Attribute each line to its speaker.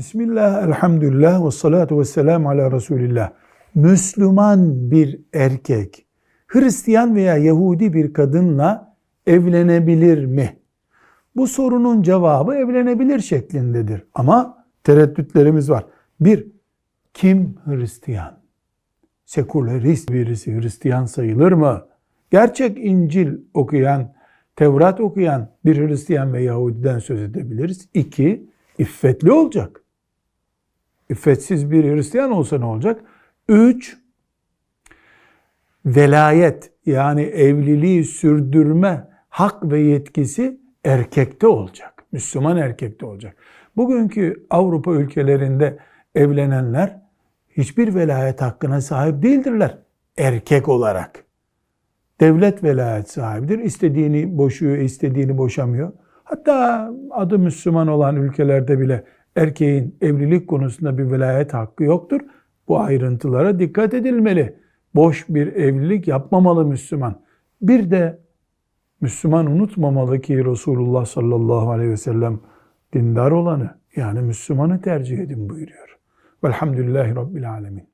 Speaker 1: Bismillah, elhamdülillah ve salatu ve selamu ala Resulillah. Müslüman bir erkek, Hristiyan veya Yahudi bir kadınla evlenebilir mi? Bu sorunun cevabı evlenebilir şeklindedir. Ama tereddütlerimiz var. Bir, kim Hristiyan? Sekülerist birisi Hristiyan sayılır mı? Gerçek İncil okuyan, Tevrat okuyan bir Hristiyan ve Yahudiden söz edebiliriz. İki, iffetli olacak. İffetsiz bir Hristiyan olsa ne olacak? Üç, velayet yani evliliği sürdürme hak ve yetkisi erkekte olacak. Müslüman erkekte olacak. Bugünkü Avrupa ülkelerinde evlenenler hiçbir velayet hakkına sahip değildirler erkek olarak. Devlet velayet sahibidir. İstediğini boşuyor, istediğini boşamıyor. Hatta adı Müslüman olan ülkelerde bile erkeğin evlilik konusunda bir velayet hakkı yoktur. Bu ayrıntılara dikkat edilmeli. Boş bir evlilik yapmamalı Müslüman. Bir de Müslüman unutmamalı ki Resulullah sallallahu aleyhi ve sellem dindar olanı yani Müslümanı tercih edin buyuruyor. Velhamdülillahi Rabbil alemin.